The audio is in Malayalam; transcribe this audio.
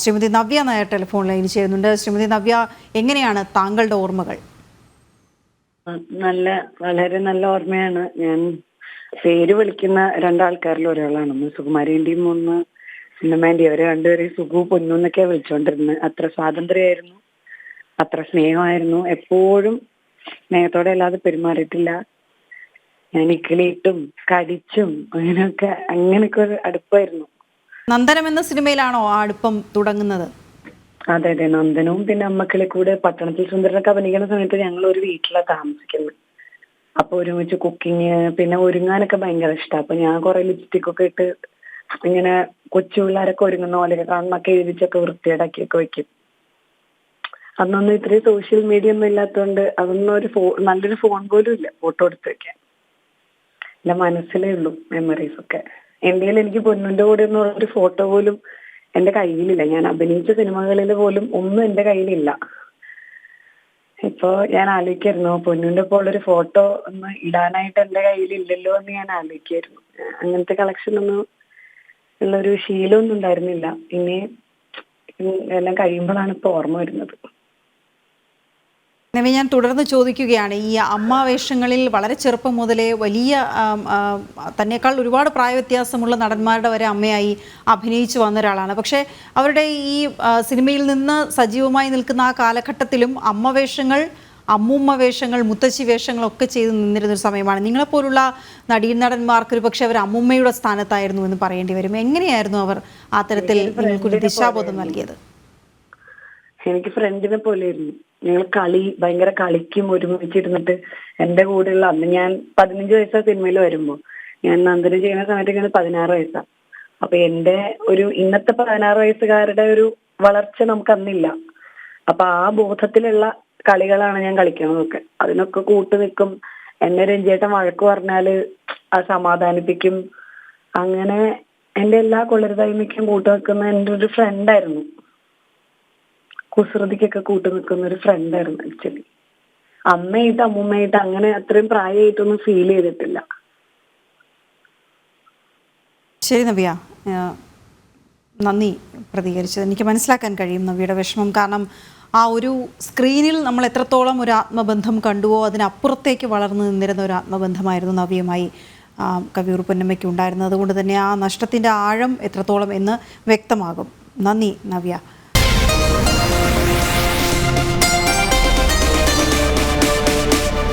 ശ്രീമതി നവ്യ നായർ ടെലിഫോൺ ലൈനിൽ ചേരുന്നുണ്ട്. ശ്രീമതി നവ്യ എങ്ങനെയാണ് താങ്കളുടെ ഓർമ്മകൾ? നല്ല വളരെ നല്ല ഓർമ്മയാണ്. ഞാൻ പേര് വിളിക്കുന്ന രണ്ടാൾക്കാരിൽ ഒരാളാണ്. ഒന്ന് സുകുമാരേന്റെയും ഒന്ന് സിനിമാൻഡി അവരെ രണ്ടുപേരെയും സുഖു പൊന്നു എന്നൊക്കെ വിളിച്ചോണ്ടിരുന്നത് അത്ര സ്വാതന്ത്ര്യമായിരുന്നു. അത്ര സ്നേഹമായിരുന്നു. എപ്പോഴും സ്നേഹത്തോടെ അല്ലാതെ പെരുമാറിയിട്ടില്ല. ഞാൻ ഇക്കിളിയിട്ടും കടിച്ചും അങ്ങനെയൊക്കെ അങ്ങനെയൊക്കെ ഒരു അടുപ്പായിരുന്നു. നന്ദനം എന്ന സിനിമയിലാണോ ആ അടുപ്പം തുടങ്ങുന്നത്? അതെ അതെ. നന്ദനവും പിന്നെ അമ്മക്കളെ കൂടെ പട്ടണത്തിൽ സുന്ദരനൊക്കെ അഭിനയിക്കുന്ന സമയത്ത് ഞങ്ങൾ ഒരു വീട്ടിലാണ് താമസിക്കുന്നത്. അപ്പൊ ഒരുമിച്ച് കുക്കിങ് പിന്നെ ഒരുങ്ങാനൊക്കെ ഭയങ്കര ഇഷ്ടം. അപ്പൊ ഞാൻ കുറെ ലിപ്സ്റ്റിക് ഒക്കെ ഇട്ട് ഇങ്ങനെ കൊച്ചു പിള്ളേരൊക്കെ ഒരുങ്ങുന്ന പോലെയൊക്കെ കണ്ണൊക്കെ എഴുതിച്ചൊക്കെ വൃത്തിയേടാക്കിയൊക്കെ വെക്കും. അന്നൊന്നും ഇത്രയും സോഷ്യൽ മീഡിയ ഒന്നും ഇല്ലാത്തതുകൊണ്ട് അതൊന്നും ഒരു ഫോ നല്ലൊരു ഫോൺ പോലും ഇല്ല. ഫോട്ടോ എടുത്ത് വെക്കാൻ. എന്റെ മനസ്സിലേ ഉള്ളൂ മെമ്മറീസ് ഒക്കെ. എന്തെങ്കിലും എനിക്ക് പൊന്നുന്റെ കൂടെ എന്നുള്ള ഒരു ഫോട്ടോ പോലും എന്റെ കയ്യിലില്ല. ഞാൻ അഭിനയിച്ച സിനിമകളിൽ പോലും ഒന്നും എന്റെ കയ്യിലില്ല. ഇപ്പോ ഞാൻ ആലോചിക്കായിരുന്നു പൊന്നുന്റെ ഇപ്പോൾ ഉള്ളൊരു ഫോട്ടോ ഒന്ന് ഇടാനായിട്ട് എന്റെ കയ്യിൽ ഇല്ലല്ലോ എന്ന് ഞാൻ ആലോചിക്കായിരുന്നു. അങ്ങനത്തെ കളക്ഷൻ ഒന്നും ഉള്ളൊരു ശീലമൊന്നും ഉണ്ടായിരുന്നില്ല. ഇനി എല്ലാം കഴിയുമ്പോഴാണ് ഇപ്പൊ ഓർമ്മ വരുന്നത്. നവ്യ ഞാൻ തുടർന്ന് ചോദിക്കുകയാണ്. ഈ അമ്മാവേഷങ്ങളിൽ വളരെ ചെറുപ്പം മുതലേ വലിയ തന്നെക്കാൾ ഒരുപാട് പ്രായവ്യത്യാസമുള്ള നടന്മാരുടെ വരെ അമ്മയായി അഭിനയിച്ചു വന്ന ഒരാളാണ്. പക്ഷേ അവരുടെ ഈ സിനിമയിൽ നിന്ന് സജീവമായി നിൽക്കുന്ന ആ കാലഘട്ടത്തിലും അമ്മവേഷങ്ങൾ അമ്മൂമ്മ വേഷങ്ങൾ മുത്തശ്ശി വേഷങ്ങളൊക്കെ ചെയ്ത് നിന്നിരുന്ന ഒരു സമയമാണ് നിങ്ങളെപ്പോലുള്ള നടീനടന്മാർക്ക് ഒരു പക്ഷേ അവർ അമ്മൂമ്മയുടെ സ്ഥാനത്തായിരുന്നു എന്ന് പറയേണ്ടി വരും. എങ്ങനെയായിരുന്നു അവർ ആ തരത്തിൽ നിങ്ങൾക്കൊരു ദിശാബോധം നൽകിയത്? എനിക്ക് ഫ്രണ്ടിനെ പോലെയായിരുന്നു. ഞങ്ങൾ കളി ഭയങ്കര കളിക്കും ഒരുമിച്ചിരുന്നിട്ട് എന്റെ കൂടെയുള്ള അന്ന് ഞാൻ പതിനഞ്ച് വയസ്സാ സിനിമയിൽ വരുമ്പോ. ഞാൻ നന്ദന ചെയ്യുന്ന സമയത്ത് പതിനാറ് വയസ്സാ. അപ്പൊ എന്റെ ഒരു ഇന്നത്തെ പതിനാറ് വയസ്സുകാരുടെ ഒരു വളർച്ച നമുക്ക് അന്നില്ല. അപ്പൊ ആ ബോധത്തിലുള്ള കളികളാണ് ഞാൻ കളിക്കണതൊക്കെ അതിനൊക്കെ കൂട്ടു നിൽക്കും. എന്നെ രഞ്ജേട്ടൻ വഴക്ക് പറഞ്ഞാൽ അത് സമാധാനിപ്പിക്കും. അങ്ങനെ എന്റെ എല്ലാ കൊള്ളരുതായ്മയ്ക്കും കൂട്ടു നിൽക്കുന്ന എന്റെ ഒരു ഫ്രണ്ടായിരുന്നു കുസൃതിക്കൊക്കെ കൂട്ടു നിൽക്കുന്ന ഒരു ഫ്രണ്ടായിരുന്നു ആക്ച്വലി അമ്മയായിട്ട് അമ്മൂമ്മയായിട്ട് അങ്ങനെ അത്രയും പ്രായമായിട്ടൊന്നും ഫീൽ ചെയ്തിട്ടില്ല. ശരി നവ്യ. നന്ദി പ്രതികരിച്ചത്. എനിക്ക് മനസ്സിലാക്കാൻ കഴിയും നവ്യയുടെ വിഷമം. കാരണം ആ ഒരു സ്ക്രീനിൽ നമ്മൾ എത്രത്തോളം ഒരു ആത്മബന്ധം കണ്ടുവോ അതിനപ്പുറത്തേക്ക് വളർന്നു നിന്നിരുന്ന ഒരു ആത്മബന്ധമായിരുന്നു നവ്യമായി കവിയൂർ പൊന്നമ്മയ്ക്ക് ഉണ്ടായിരുന്നത്. അതുകൊണ്ട് തന്നെ ആ നഷ്ടത്തിന്റെ ആഴം എത്രത്തോളം എന്ന് വ്യക്തമാകും. നന്ദി നവ്യ.